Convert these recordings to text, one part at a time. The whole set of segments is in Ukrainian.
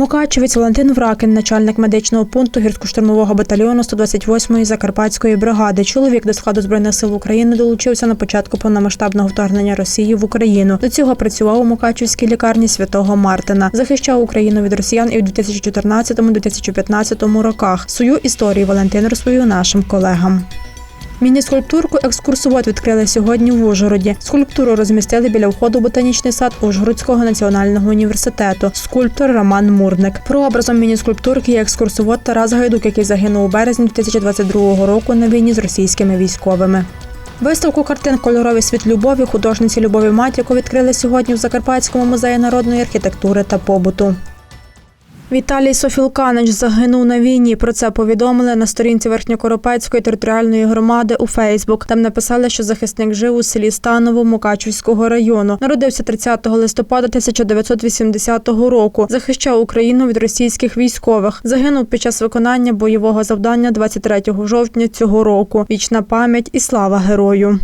Мукачевець Валентин Вракин, начальник медичного пункту гірсько-штурмового батальйону 128-ї Закарпатської бригади. Чоловік до складу збройних сил України долучився на початку повномасштабного вторгнення Росії в Україну. До цього працював у Мукачевській лікарні святого Мартина. Захищав Україну від росіян і в 2014-2015 роках. Свою історію Валентин розповів нашим колегам. Міні-скульптурку екскурсовод відкрили сьогодні в Ужгороді. Скульптуру розмістили біля входу в ботанічний сад Ужгородського національного університету. Скульптор Роман Мурник. Прообразом міні-скульптурки є екскурсовод Тарас Гайдук, який загинув у березні 2022 року на війні з російськими військовими. Виставку картин Кольоровий світ любові художниці Любові Матіко відкрили сьогодні в Закарпатському музеї народної архітектури та побуту. Віталій Софілканич загинув на війні. Про це повідомили на сторінці Верхньокоропецької територіальної громади у Фейсбук. Там написали, що захисник жив у селі Станово Мукачівського району. Народився 30 листопада 1980 року. Захищав Україну від російських військових. Загинув під час виконання бойового завдання 23 жовтня цього року. Вічна пам'ять і слава герою.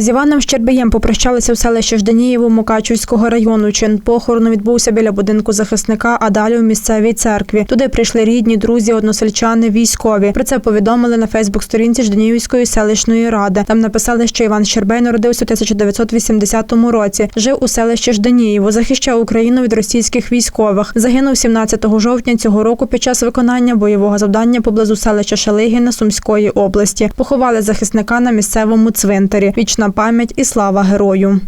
З Іваном Щербиєм попрощалися в селищі Жданієво Мукачівського району. Чин похорону відбувся біля будинку захисника, а далі у місцевій церкві. Туди прийшли рідні, друзі, односельчани, військові. Про це повідомили на Фейсбук-сторінці Жданіївської селищної ради. Там написали, що Іван Щербей народився у 1980 році. Жив у селищі Жданієво, захищав Україну від російських військових. Загинув 17 жовтня цього року під час виконання бойового завдання поблизу селища Шалигіна Сумської області. Поховали захисника на місцевому цвинтарі. Вічна пам'ять і слава герою.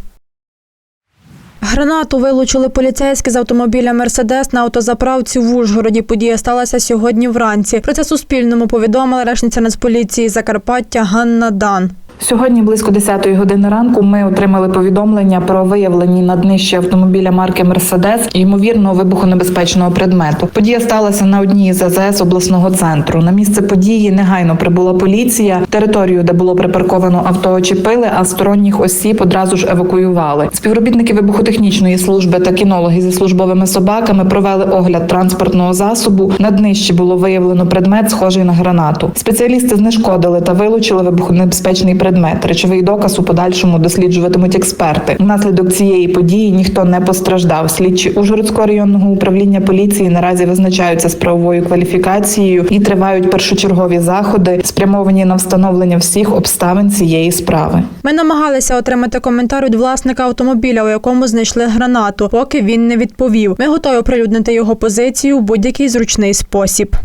Гранату вилучили поліцейські з автомобіля Мерседес на автозаправці в Ужгороді. Подія сталася сьогодні вранці. Про це Суспільному повідомила речниця Нацполіції Закарпаття Ганна Дан. Сьогодні близько 10-ї години ранку ми отримали повідомлення про виявлені на днищі автомобіля марки Мерседес ймовірно вибухонебезпечного предмету. Подія сталася на одній із АЗС обласного центру. На місце події негайно прибула поліція. Територію, де було припарковано авто, очепили, а сторонніх осіб одразу ж евакуювали. Співробітники вибухотехнічної служби та кінологи зі службовими собаками провели огляд транспортного засобу. На днищі було виявлено предмет, схожий на гранату. Спеціалісти знешкодили та вилучили вибухонебезпечний предмет. Речовий доказ у подальшому досліджуватимуть експерти. Внаслідок цієї події ніхто не постраждав. Слідчі Ужгородського районного управління поліції наразі визначаються з правовою кваліфікацією і тривають першочергові заходи, спрямовані на встановлення всіх обставин цієї справи. Ми намагалися отримати коментар від власника автомобіля, у якому знайшли гранату, поки він не відповів. Ми готові оприлюднити його позицію в будь-який зручний спосіб.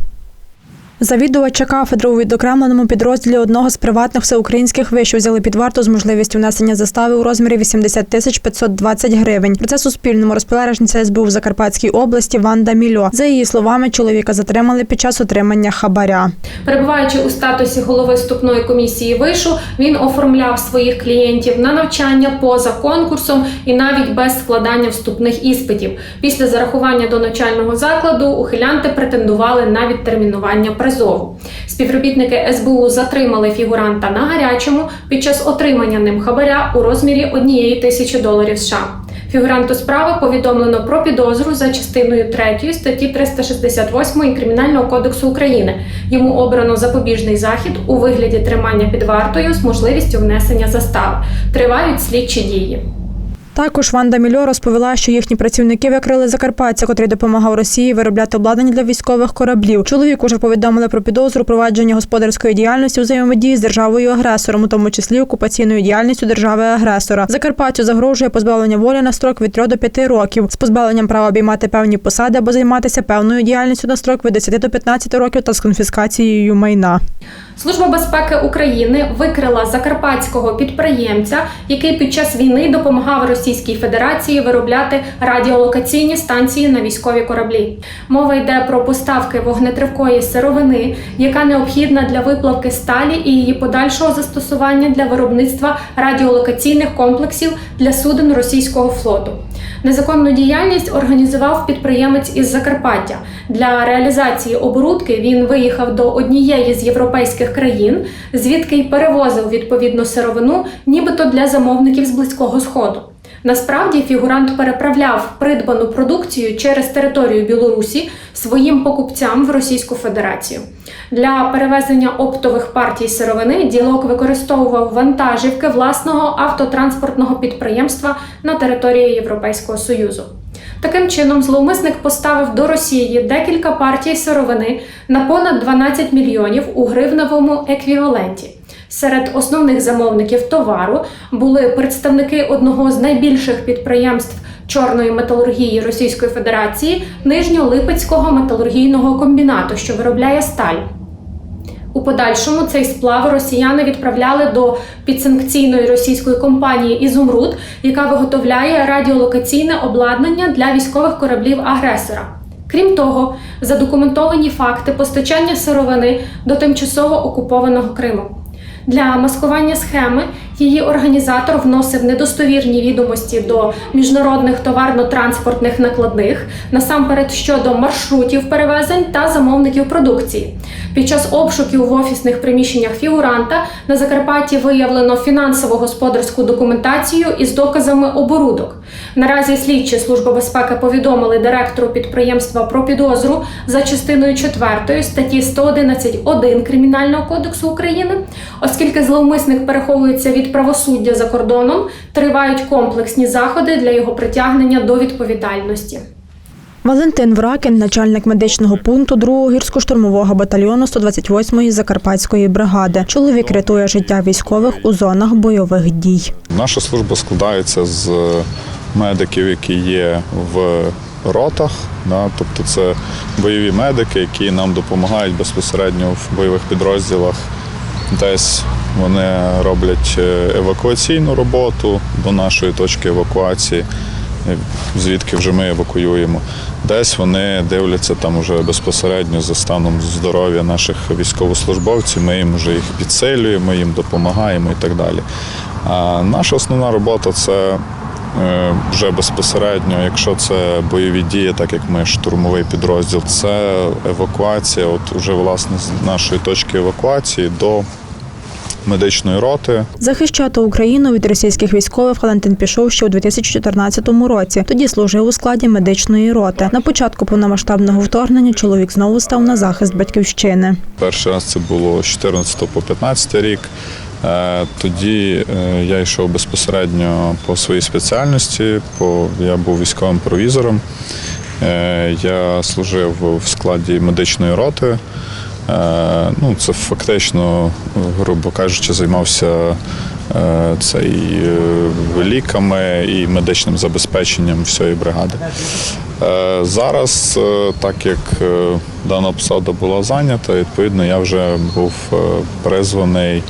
Завідувача кафедри у відокремленому підрозділі одного з приватних всеукраїнських вишів взяли під варту з можливістю внесення застави у розмірі 80 тисяч 520 гривень. Про це Суспільному розповіла СБУ в Закарпатській області Ванда Мільо. За її словами, чоловіка затримали під час отримання хабаря. Перебуваючи у статусі голови вступної комісії вишу, він оформляв своїх клієнтів на навчання поза конкурсом і навіть без складання вступних іспитів. Після зарахування до навчального закладу ухилянти претендували на відтермінування призову. Співробітники СБУ затримали фігуранта на гарячому під час отримання ним хабаря у розмірі однієї тисячі доларів США. Фігуранту справи повідомлено про підозру за частиною 3 статті 368 Кримінального кодексу України. Йому обрано запобіжний захід у вигляді тримання під вартою з можливістю внесення застави. Тривають слідчі дії. Також Ванда Мільо розповіла, що їхні працівники викрили закарпатця, котрий допомагав Росії виробляти обладнання для військових кораблів. Чоловік уже повідомили про підозру провадження господарської діяльності у взаємодії з державою агресором, у тому числі окупаційною діяльністю держави-агресора. Закарпаттю загрожує позбавлення волі на строк від 3 до 5 років з позбавленням права обіймати певні посади або займатися певною діяльністю на строк від 10 до 15 років та з конфіскацією майна. Служба безпеки України викрила закарпатського підприємця, який під час війни допомагав Російській Федерації виробляти радіолокаційні станції на військові кораблі. Мова йде про поставки вогнетривкої сировини, яка необхідна для виплавки сталі і її подальшого застосування для виробництва радіолокаційних комплексів для суден російського флоту. Незаконну діяльність організував підприємець із Закарпаття. Для реалізації оборудки він виїхав до однієї з європейських країн, звідки й перевозив відповідну сировину, нібито для замовників з близького сходу. Насправді фігурант переправляв придбану продукцію через територію Білорусі своїм покупцям в Російську Федерацію. Для перевезення оптових партій сировини ділок використовував вантажівки власного автотранспортного підприємства на території Європейського Союзу. Таким чином, зловмисник поставив до Росії декілька партій сировини на понад 12 мільйонів у гривневому еквіваленті. Серед основних замовників товару були представники одного з найбільших підприємств чорної металургії Російської Федерації Нижньолипецького металургійного комбінату, що виробляє сталь. У подальшому цей сплав росіяни відправляли до підсанкційної російської компанії Ізумруд, яка виготовляє радіолокаційне обладнання для військових кораблів агресора. Крім того, задокументовані факти постачання сировини до тимчасово окупованого Криму. Для маскування схеми її організатор вносив недостовірні відомості до міжнародних товарно-транспортних накладних, насамперед щодо маршрутів перевезень та замовників продукції. Під час обшуків в офісних приміщеннях фігуранта на Закарпатті виявлено фінансово-господарську документацію із доказами оборудок. Наразі слідчі служба безпеки повідомили директору підприємства про підозру за частиною 4 статті 111.1 Кримінального кодексу України, оскільки зловмисник переховується від правосуддя за кордоном, тривають комплексні заходи для його притягнення до відповідальності. Валентин Вракін, начальник медичного пункту 2-го гірсько-штурмового батальйону 128-ї Закарпатської бригади. Чоловік рятує життя військових у зонах бойових дій. Наша служба складається з медиків, які є в ротах. Да, тобто це бойові медики, які нам допомагають безпосередньо в бойових підрозділах. Десь вони роблять е, евакуаційну роботу до нашої точки евакуації, е, звідки вже ми евакуюємо. Десь вони дивляться там уже безпосередньо за станом здоров'я наших військовослужбовців. Ми їм вже їх підсилюємо, їм допомагаємо і так далі. А наша основна робота це вже безпосередньо, якщо це бойові дії, так як ми штурмовий підрозділ, це евакуація, от вже власне з нашої точки евакуації до медичної роти. Захищати Україну від російських військових Валентин пішов ще у 2014 році. Тоді служив у складі медичної роти. На початку повномасштабного вторгнення чоловік знову став на захист батьківщини. Перший раз це було з 14 по 15 рік. Е, Тоді е, я йшов безпосередньо по своїй спеціальності, по, я був військовим провізором. Е, Я служив в складі медичної роти. Ну, це фактично, грубо кажучи, займався це ліками, і медичним забезпеченням всієї бригади. Зараз, так як дана посада була зайнята, відповідно, я вже був призваний.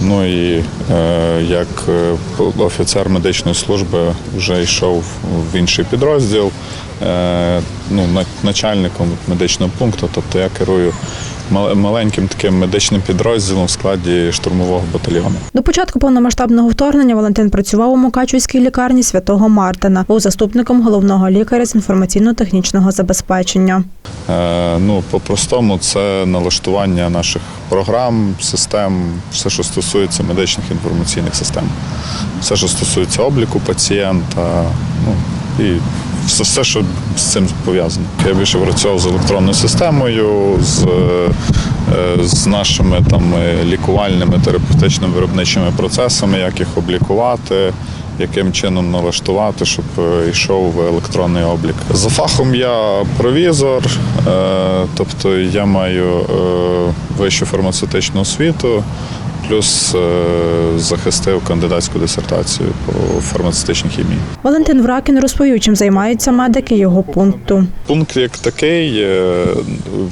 Ну і е, як е, офіцер медичної служби вже йшов в інший підрозділ, е, ну, на- начальником медичного пункту, тобто я керую маленьким таким медичним підрозділом в складі штурмового батальйону. До початку повномасштабного вторгнення Валентин працював у Мукачівській лікарні святого Мартина, був заступником головного лікаря з інформаційно-технічного забезпечення. Е, Ну, по-простому, це налаштування наших програм, систем, все, що стосується медичних інформаційних систем. Все, що стосується обліку пацієнта, ну і все, все що з цим пов'язано. Я більше працював з електронною системою, з, е, з нашими там е, лікувальними терапевтичними виробничими процесами, як їх облікувати яким чином налаштувати, щоб е, йшов електронний облік. За фахом я провізор, тобто я маю вищу фармацевтичну освіту, плюс е, захистив кандидатську дисертацію по фармацевтичній хімії. Валентин Вракін розповів, чим займаються медики його пункту. Пункт як такий, е,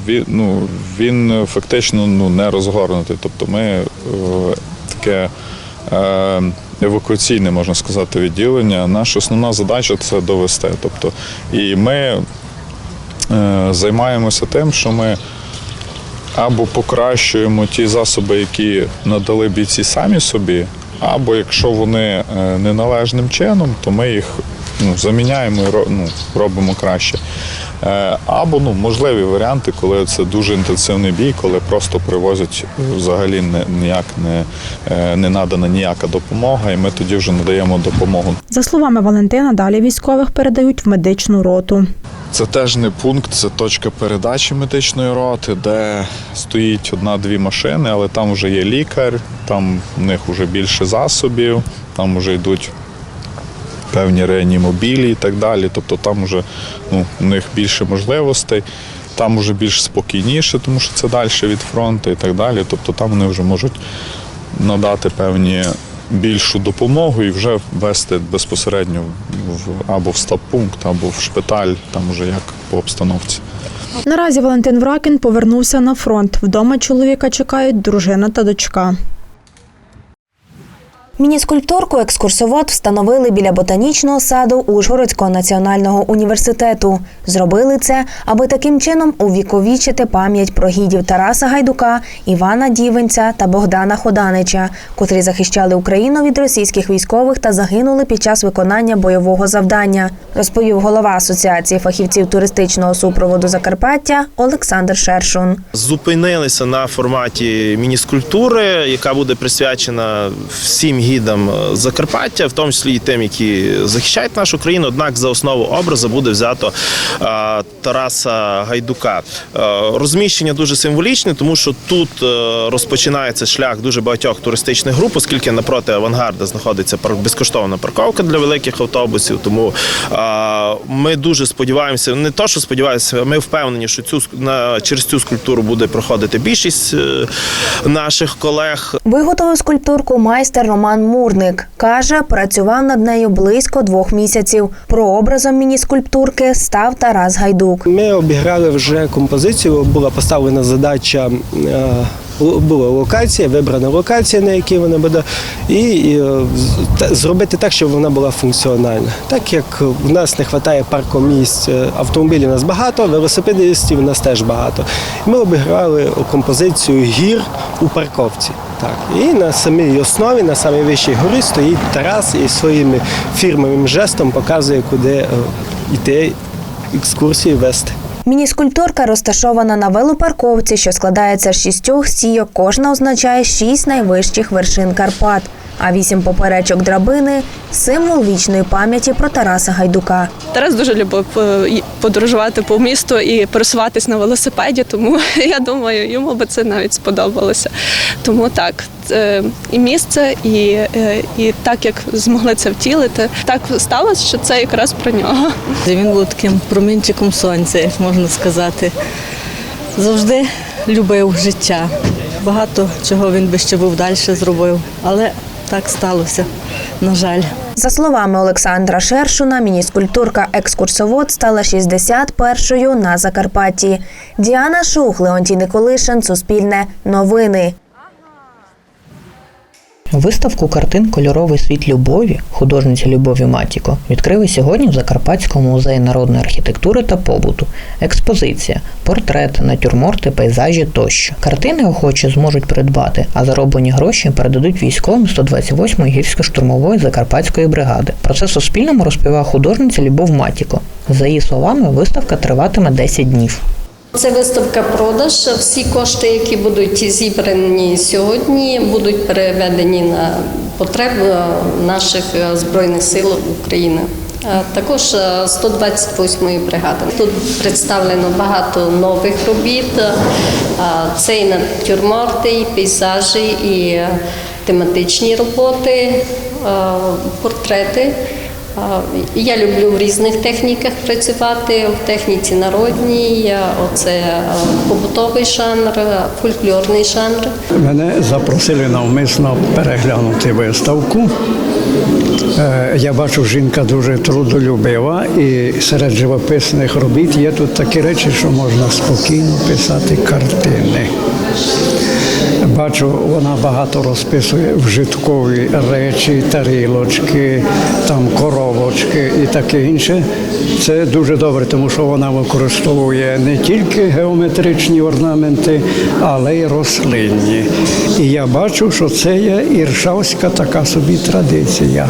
він, ну, він фактично ну, не розгорнутий. Тобто ми е, таке евакуаційне, можна сказати, відділення. Наша основна задача це довести. Тобто, і ми займаємося тим, що ми або покращуємо ті засоби, які надали бійці самі собі, або якщо вони е, неналежним чином, то ми їх ну, заміняємо і ну, робимо краще. Е, Або ну, можливі варіанти, коли це дуже інтенсивний бій, коли просто привозять взагалі не, ніяк не, е, не надана ніяка допомога, і ми тоді вже надаємо допомогу. За словами Валентина, далі військових передають в медичну роту. Це теж не пункт, це точка передачі медичної роти, де стоїть одна-дві машини, але там вже є лікар, там в них вже більше засобів, там вже йдуть певні реанімобілі і так далі. Тобто там вже ну, у них більше можливостей, там вже більш спокійніше, тому що це далі від фронту і так далі. Тобто там вони вже можуть надати певні більшу допомогу і вже вести безпосередньо в або в стаб-пункт, або в шпиталь, там вже як по обстановці. Наразі Валентин Вракін повернувся на фронт. Вдома чоловіка чекають дружина та дочка. Міні-скульптурку екскурсовод встановили біля ботанічного саду Ужгородського національного університету. Зробили це, аби таким чином увіковічити пам'ять про гідів Тараса Гайдука, Івана Дівенця та Богдана Ходанича, котрі захищали Україну від російських військових та загинули під час виконання бойового завдання, розповів голова Асоціації фахівців туристичного супроводу Закарпаття Олександр Шершун. зупинилися на форматі мініскультури, яка буде присвячена всім гідам е, Закарпаття, в тому числі і тим, які захищають нашу країну. Однак за основу образу буде взято е, Тараса Гайдука. Е, Розміщення дуже символічне, тому що тут розпочинається шлях дуже багатьох туристичних груп, оскільки напроти авангарда знаходиться безкоштовна парковка для великих автобусів. Тому ми дуже сподіваємося, не то, що сподіваємося, ми впевнені, що цю на через цю скульптуру буде проходити більшість наших колег. Виготовив скульптурку майстер Роман Мурник. Каже, працював над нею близько двох місяців. Про образом міні-скульптурки став Тарас Гайдук. Ми обіграли вже композицію, була поставлена задача. Була локація, вибрана локація, на якій вона буде, і, і, е, зробити так, щоб вона була функціональна. Так як в нас не вистачає паркомісць, е, автомобілів у нас багато, велосипедистів у нас теж багато. Ми обіграли композицію гір у парковці. Так. І на самій основі, на самій вищій горі стоїть Тарас і своїм фірмовим жестом показує, куди е, йти екскурсії вести. Міні-скульптурка розташована на велопарковці, що складається з шістьох стійок. Кожна означає шість найвищих вершин Карпат. А вісім поперечок драбини символ вічної пам'яті про Тараса Гайдука. Тарас дуже любив е, подорожувати по місту і пересуватись на велосипеді, тому я думаю, йому би це навіть сподобалося. Тому так, і місце, і, е, і так як змогли це втілити, так сталося, що це якраз про нього. Він був таким промінчиком сонця, як можна сказати. Завжди любив життя. Багато чого він би ще був далі зробив, але так сталося, на жаль. За словами Олександра Шершуна, міні-скульптурка екскурсовод стала 61-ю на Закарпатті. Діана Шух, Леонтій Николишин, Суспільне, Новини. Виставку картин Кольоровий світ любові художниці Любові Матіко відкрили сьогодні в Закарпатському музеї народної архітектури та побуту. Експозиція, портрети, натюрморти, пейзажі тощо. Картини охочі зможуть придбати, а зароблені гроші передадуть військовим 128-ї гірсько-штурмової закарпатської бригади. Про це Суспільному розповіла художниця Любов Матіко. За її словами, виставка триватиме 10 днів. Це виставка продаж. Всі кошти, які будуть зібрані сьогодні, будуть переведені на потреби наших е, збройних сил України. Е, Також е, 128-ї бригади. Тут представлено багато нових робіт. Е, Це і натюрморти, і пейзажі, і е, тематичні роботи, е, портрети. Я люблю в різних техніках працювати, в техніці народній, оце побутовий жанр, фольклорний жанр. Мене запросили навмисно переглянути виставку. Е, Я бачу, жінка дуже трудолюбива, і серед живописних робіт є тут такі речі, що можна спокійно писати картини. Бачу, вона багато розписує вжиткові речі, тарілочки, там коробочки і таке інше. Це дуже добре, тому що вона використовує не тільки геометричні орнаменти, але й рослинні. І я бачу, що це є іршавська така собі традиція.